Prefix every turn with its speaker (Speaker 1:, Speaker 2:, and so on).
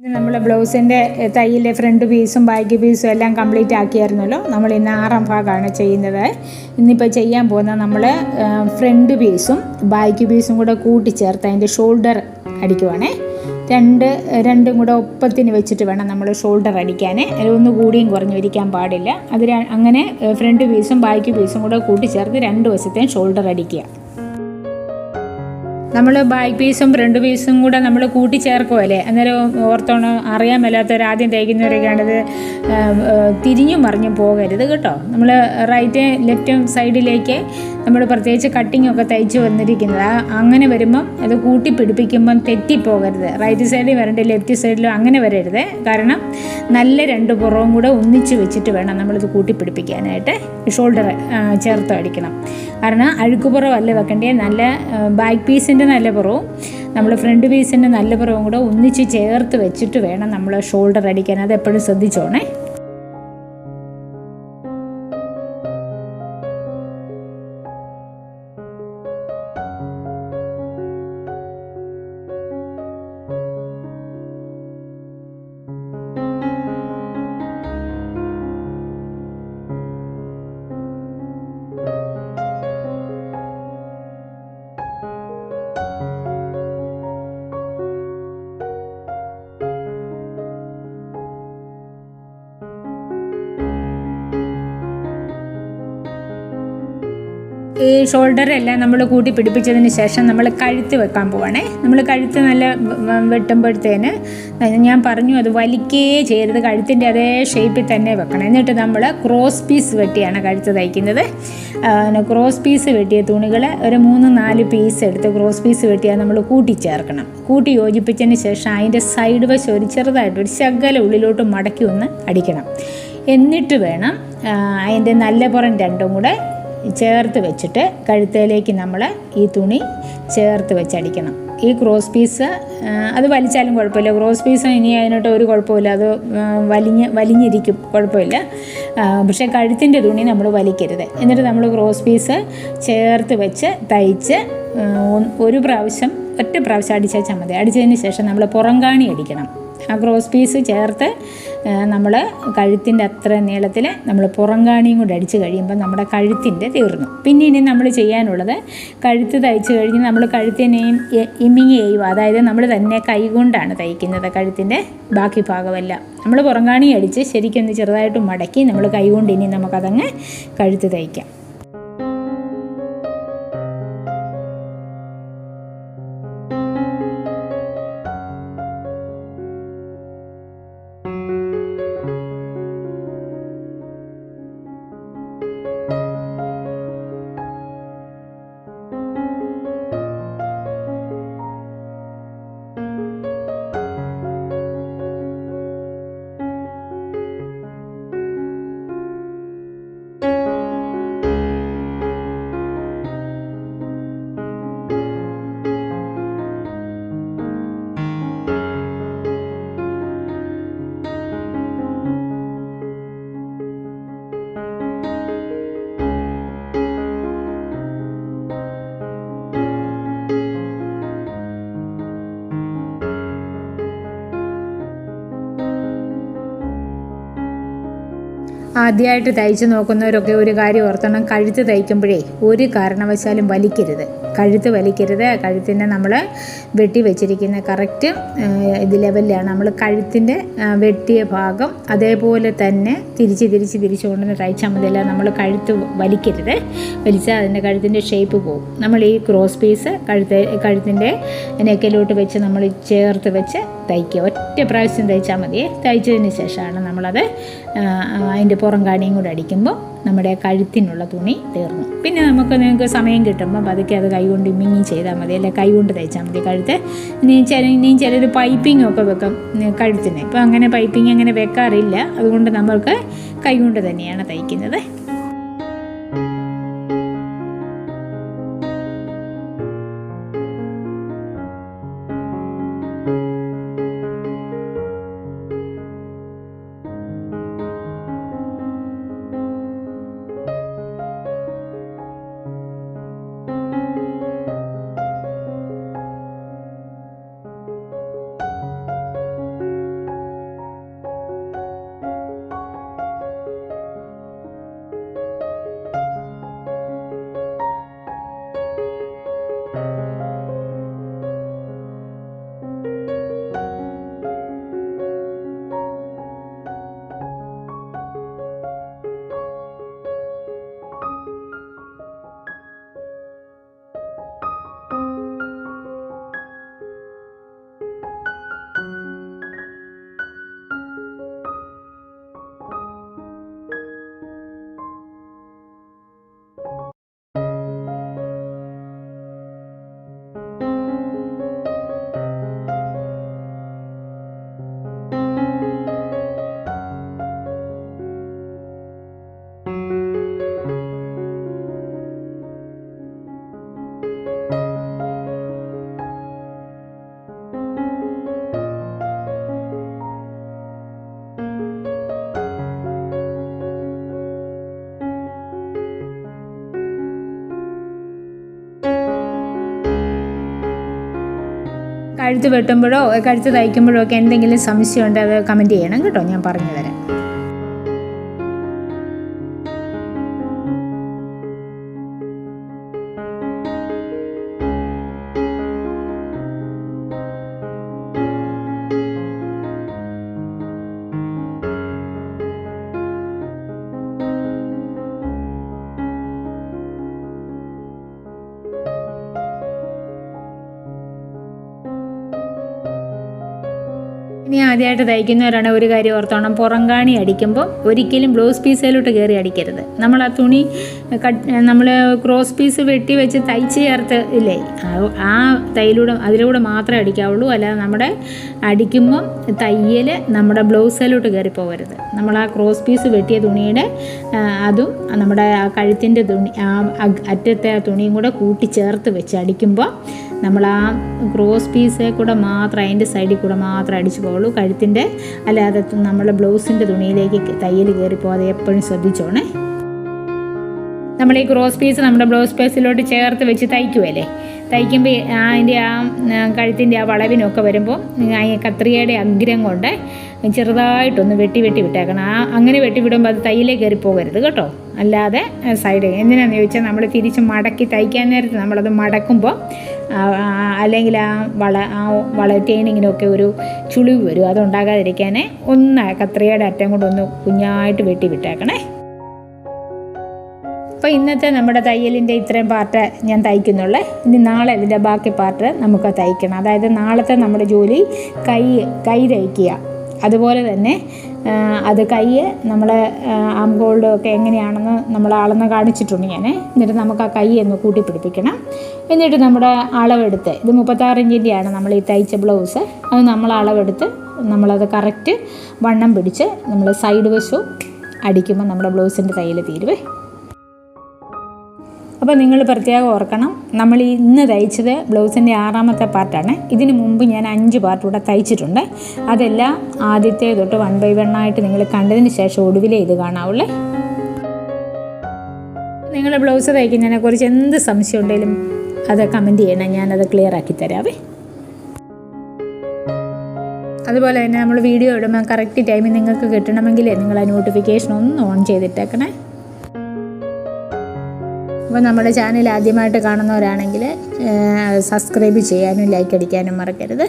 Speaker 1: ഇന്ന് നമ്മൾ ബ്ലൗസിന്റെ തയ്യിലെ ഫ്രണ്ട് പീസും ബാക്ക് പീസും എല്ലാം കംപ്ലീറ്റ് ആക്കിയായിരുന്നല്ലോ. നമ്മൾ ഇന്ന് ആറാം ഭാഗമാണ് ചെയ്യുന്നത്. ഇന്നിപ്പോൾ ചെയ്യാൻ പോകുന്ന നമ്മൾ ഫ്രണ്ട് പീസും ബാക്ക് പീസും കൂടെ കൂട്ടിച്ചേർത്ത് അതിന്റെ ഷോൾഡർ അടിക്കുവാണേ. രണ്ട് രണ്ടും കൂടെ ഒപ്പത്തിന് വെച്ചിട്ട് വേണം നമ്മൾ ഷോൾഡർ അടിക്കാൻ ഒന്ന് കൂടിയും കുറഞ്ഞു ഇരിക്കാൻ പാടില്ല. അത് അങ്ങനെ ഫ്രണ്ട് പീസും ബാക്ക് പീസും കൂടെ കൂട്ടിച്ചേർത്ത് രണ്ട് വശത്തെയും ഷോൾഡർ അടിക്കുക. നമ്മൾ ബാക്ക് പീസും ഫ്രണ്ട് പീസും കൂടെ നമ്മൾ കൂട്ടിച്ചേർക്കുമല്ലേ അന്നേരം ഓർത്തോണം അറിയാൻ മേലാത്തവർ ആദ്യം തയ്ക്കുന്നവരൊക്കെയാണിത് തിരിഞ്ഞും മറിഞ്ഞും പോകരുത് കേട്ടോ. നമ്മൾ റൈറ്റ് ലെഫ്റ്റ് സൈഡിലേക്ക് നമ്മൾ പ്രത്യേകിച്ച് കട്ടിങ്ങൊക്കെ തയ്ച്ച് വന്നിരിക്കുന്നത്. അങ്ങനെ വരുമ്പം അത് കൂട്ടി പിടിപ്പിക്കുമ്പം തെറ്റിപ്പോകരുത്. റൈറ്റ് സൈഡിൽ വരണ്ട ലെഫ്റ്റ് സൈഡിലും അങ്ങനെ വരരുത്. കാരണം നല്ല രണ്ട് പുറവും കൂടെ ഒന്നിച്ച് വെച്ചിട്ട് വേണം നമ്മളിത് കൂട്ടി പിടിപ്പിക്കാനായിട്ട് ഷോൾഡർ ചേർത്ത് അടിക്കണം. കാരണം അഴുക്കുപുറമല്ല വെക്കേണ്ടത് നല്ല ബാക്ക് പീസിന്റെ നല്ല പുറവും നമ്മൾ ഫ്രണ്ട് പീസിന്റെ നല്ല പുറവും കൂടെ ഒന്നിച്ച് ചേർത്ത് വെച്ചിട്ട് വേണം നമ്മൾ ഷോൾഡർ അടിക്കാൻ. അത് എപ്പോഴും ശ്രദ്ധിച്ചോണേ. ഈ ഷോൾഡർ എല്ലാം നമ്മൾ കൂട്ടി പിടിപ്പിച്ചതിന് ശേഷം നമ്മൾ കഴുത്ത് വെക്കാൻ പോവാണേ. നമ്മൾ കഴുത്ത് നല്ല വെട്ടുമ്പോഴത്തേന് ഞാൻ പറഞ്ഞു അത് വലിക്കേ ചെയ്യരുത് കഴുത്തിന്റെ അതേ ഷേപ്പിൽ തന്നെ വെക്കണം. എന്നിട്ട് നമ്മൾ ക്രോസ് പീസ് വെട്ടിയാണ് കഴുത്ത് തയ്ക്കുന്നത്. ക്രോസ് പീസ് വെട്ടിയ തുണികൾ ഒരു മൂന്ന് നാല് പീസ് എടുത്ത് ക്രോസ് പീസ് വെട്ടിയാൽ നമ്മൾ കൂട്ടിച്ചേർക്കണം കൂട്ടി യോജിപ്പിച്ചതിന് ശേഷം അതിന്റെ സൈഡ് വശം ഒരു ചെറുതായിട്ട് ഒരു ശകല ഉള്ളിലോട്ട് മടക്കി ഒന്ന് അടിക്കണം. എന്നിട്ട് വേണം അതിന്റെ നല്ല പുറം രണ്ടും കൂടെ ചേർത്ത് വെച്ചിട്ട് കഴുത്തേലേക്ക് നമ്മൾ ഈ തുണി ചേർത്ത് വെച്ചടിക്കണം. ഈ ക്രോസ് പീസ് അത് വലിച്ചാലും കുഴപ്പമില്ല. ക്രോസ് പീസ് ഇനി അതിനോട്ട് ഒരു കുഴപ്പമില്ല. അത് വലിഞ്ഞ് വലിഞ്ഞിരിക്കും. കുഴപ്പമില്ല. പക്ഷേ കഴുത്തിന്റെ തുണി നമ്മൾ വലിക്കരുത്. എന്നിട്ട് നമ്മൾ ക്രോസ് പീസ് ചേർത്ത് വെച്ച് തയ്ച്ച് ഒരു പ്രാവശ്യം ഒറ്റ പ്രാവശ്യം അടിച്ചാൽ മതി അടിച്ചതിന് ശേഷം നമ്മൾ പുറംകാണി അടിക്കണം. ആ ക്രോസ് പീസ് ചേർത്ത് നമ്മൾ കഴുത്തിന്റെ അത്ര നീളത്തിൽ നമ്മൾ പുറങ്കാണിയും കൂടെ അടിച്ച് കഴിയുമ്പോൾ നമ്മുടെ കഴുത്തിന്റെ തീർന്നു. പിന്നെ ഇനി നമ്മൾ ചെയ്യാനുള്ളത് കഴുത്ത് തയ്ച്ച് കഴിഞ്ഞ് നമ്മൾ കഴുത്തിനെയും ഇമിങ് ചെയ്യുക അതായത് നമ്മൾ തന്നെ കൈകൊണ്ടാണ് തയ്ക്കുന്നത് കഴുത്തിന്റെ ബാക്കി ഭാഗമെല്ലാം. നമ്മൾ പുറംകാണി അടിച്ച് ശരിക്കൊന്ന് ചെറുതായിട്ട് മടക്കി നമ്മൾ കൈകൊണ്ട് ഇനി നമുക്കതങ്ങ് കഴുത്ത് തയ്ക്കാം. ആദ്യമായിട്ട് തയ്ച്ചു നോക്കുന്നവരൊക്കെ ഒരു കാര്യം ഓർത്തണം. കഴുത്ത് തയ്ക്കുമ്പോഴേ ഒരു കാരണവശാലും വലിക്കരുത്. കഴുത്ത് വലിക്കരുത്. കഴുത്തിന്റെ നമ്മൾ വെട്ടി വെച്ചിരിക്കുന്ന കറക്റ്റ് ഇത് ലെവലിലാണ് നമ്മൾ കഴുത്തിന്റെ വെട്ടിയ ഭാഗം അതേപോലെ തന്നെ തിരിച്ച് തിരിച്ച് തിരിച്ച് കൊണ്ടുവന്ന് തയ്ച്ചാൽ മതിയല്ല നമ്മൾ കഴുത്ത് വലിക്കരുത്. വലിച്ചാൽ അതിന്റെ കഴുത്തിന്റെ ഷേപ്പ് പോകും നമ്മൾ ഈ ക്രോസ് പീസ് കഴുത്ത് കഴുത്തിന്റെ നെക്കിലോട്ട് വെച്ച് നമ്മൾ ചേർത്ത് വെച്ച് തയ്ക്കുക. ഒറ്റ പ്രാവശ്യം തയ്ച്ചാൽ മതി തയ്ച്ചതിന് ശേഷമാണ് നമ്മളത് അതിന്റെ പുറം കാണിയും കൂടെ അടിക്കുമ്പോൾ നമ്മുടെ കഴുത്തിനുള്ള തുണി തീർന്നു. പിന്നെ നമുക്ക് നിങ്ങൾക്ക് സമയം കിട്ടുമ്പോൾ പതുക്കെ അത് കൈകൊണ്ട് ഇമ്മിങ്ങി ചെയ്താൽ മതി. അല്ലെ കൈകൊണ്ട് തയ്ച്ചാൽ മതി കഴുത്ത്. ഇനി ചില ഇനിയും ചിലർ പൈപ്പിംഗ് ഒക്കെ വെക്കും കഴുത്തിന്. ഇപ്പോൾ അങ്ങനെ പൈപ്പിംഗ് അങ്ങനെ വെക്കാറില്ല. അതുകൊണ്ട് നമ്മൾക്ക് കൈകൊണ്ട് തന്നെയാണ് തയ്ക്കുന്നത്. കഴുത്ത് വെട്ടുമ്പോഴോ കഴുത്ത് തയ്ക്കുമ്പോഴോ ഒക്കെ എന്തെങ്കിലും സംശയം ഉണ്ട് അത് കമന്റ് ചെയ്യണം കേട്ടോ. ഞാൻ പറഞ്ഞു തരാം ഇനി ആദ്യമായിട്ട് തയ്ക്കുന്നവരാണ് ഒരു കാര്യം ഓർത്തോണം. പുറംകാണി അടിക്കുമ്പോൾ ഒരിക്കലും ബ്ലൗസ് പീസിലോട്ട് കയറി അടിക്കരുത്. നമ്മൾ ആ തുണി കട്ട് നമ്മൾ ക്രോസ് പീസ് വെട്ടി വെച്ച് തയ്ച്ച് ചേർത്ത് ഇല്ലേ? ആ- തയ്യിലൂടെ അതിലൂടെ മാത്രമേ അടിക്കാവുള്ളൂ. അല്ലാതെ നമ്മുടെ അടിക്കുമ്പം തയ്യൽ നമ്മുടെ ബ്ലൗസിലോട്ട് കയറി പോകരുത്. നമ്മൾ ആ ക്രോസ് പീസ് വെട്ടിയ തുണിയുടെ അതും നമ്മുടെ ആ കഴുത്തിന്റെ തുണി ആ അറ്റത്തെ ആ തുണിയും കൂടെ കൂട്ടി ചേർത്ത് വെച്ച് അടിക്കുമ്പോൾ നമ്മൾ ആ ക്രോസ് പീസേ കൂടെ മാത്രം അതിന്റെ സൈഡിൽ കൂടെ മാത്രം അടിച്ചു പോകുള്ളൂ കഴുത്തിന്റെ. അല്ലാതെ നമ്മളെ ബ്ലൗസിന്റെ തുണിയിലേക്ക് തയ്യൽ കയറിപ്പോകാതെ എപ്പോഴും ശ്രദ്ധിച്ചോണേ. നമ്മൾ ഈ ക്രോസ് പീസ് നമ്മുടെ ബ്ലൗസ് പീസിലോട്ട് ചേർത്ത് വെച്ച് തയ്ക്കുമല്ലേ തയ്ക്കുമ്പോൾ അതിന്റെ ആ കഴുത്തിന്റെ ആ വളവിനൊക്കെ വരുമ്പോൾ കത്രികയുടെ അഗ്രം കൊണ്ട് ചെറുതായിട്ടൊന്ന് വെട്ടി വെട്ടി വിട്ടേക്കണം. ആ അങ്ങനെ വെട്ടി വിടുമ്പോൾ അത് തയ്യിലേ കയറി പോകരുത് കേട്ടോ. അല്ലാതെ സൈഡ് എന്തിനാണെന്ന് ചോദിച്ചാൽ നമ്മൾ തിരിച്ച് മടക്കി തയ്ക്കാൻ നേരത്ത് നമ്മളത് മടക്കുമ്പോൾ അല്ലെങ്കിൽ ആ വള ആ വള ടേണിങ്ങിനൊക്കെ ഒരു ചുളിവ് വരും. അതുണ്ടാകാതിരിക്കാനേ ഒന്ന് കത്രികയുടെ അറ്റം കൊണ്ടൊന്ന് കുഞ്ഞായിട്ട് വെട്ടി വിട്ടേക്കണേ. അപ്പോൾ ഇന്നത്തെ നമ്മുടെ തയ്യലിന്റെ ഇത്രയും പാർട്ട് ഞാൻ തയ്ക്കുന്നുള്ളേ. ഇനി നാളെ ഇതിന്റെ ബാക്കി പാർട്ട് നമുക്ക് തയ്ക്കണം. അതായത് നാളത്തെ നമ്മുടെ ജോലി കൈ കൈ തയ്ക്കുക. അതുപോലെ തന്നെ അത് കൈ നമ്മൾ ആം ഗോൾഡ് ഒക്കെ എങ്ങനെയാണെന്ന് നമ്മൾ അളന്ന് കാണിച്ചിട്ടുണ്ട് ഞാൻ എന്നിട്ട് നമുക്ക് ആ കൈ ഒന്ന് കൂട്ടി പിടിപ്പിക്കണം എന്നിട്ട് നമ്മുടെ അളവെടുത്ത് ഇത് മുപ്പത്താറ് ഇഞ്ചിന്റെയാണ് നമ്മൾ ഈ തയ്ച്ച ബ്ലൗസ് അത് നമ്മൾ അളവെടുത്ത് നമ്മളത് കറക്റ്റ് വണ്ണം പിടിച്ച് നമ്മൾ സൈഡ് വശവും അടിക്കുമ്പോൾ നമ്മുടെ ബ്ലൗസിന്റെ തയ്യൽ തീരുവേ. അപ്പോൾ നിങ്ങൾ പ്രത്യേകം ഓർക്കണം നമ്മൾ ഇന്ന് തയ്ച്ചത് ബ്ലൗസിന്റെ ആറാമത്തെ പാർട്ടാണ്. ഇതിനു മുമ്പ് ഞാൻ അഞ്ച് പാർട്ട് കൂടെ തയ്ച്ചിട്ടുണ്ട്. അതെല്ലാം ആദ്യത്തെ തൊട്ട് വൺ ബൈ വൺ ആയിട്ട് നിങ്ങൾ കണ്ടതിന് ശേഷം ഒടുവിലേ ഇത് കാണാവുള്ളേ. നിങ്ങൾ ബ്ലൗസ് തയ്ക്കുന്നതിനെ കുറിച്ച് എന്ത് സംശയം ഉണ്ടെങ്കിലും അത് കമന്റ് ചെയ്യണം ഞാനത് ക്ലിയർ ആക്കി തരാവേ. അതുപോലെ തന്നെ നമ്മൾ വീഡിയോ ഇടുമ്പോൾ കറക്റ്റ് ടൈമിൽ നിങ്ങൾക്ക് കിട്ടണമെങ്കിൽ നിങ്ങൾ നോട്ടിഫിക്കേഷൻ ഒന്ന് ഓൺ ചെയ്തിട്ടേക്കണേ. അപ്പോൾ നമ്മുടെ ചാനൽ ആദ്യമായിട്ട് കാണുന്നവരാണെങ്കിൽ സബ്സ്ക്രൈബ് ചെയ്യാനും ലൈക്ക് അടിക്കാനും മറക്കരുത്.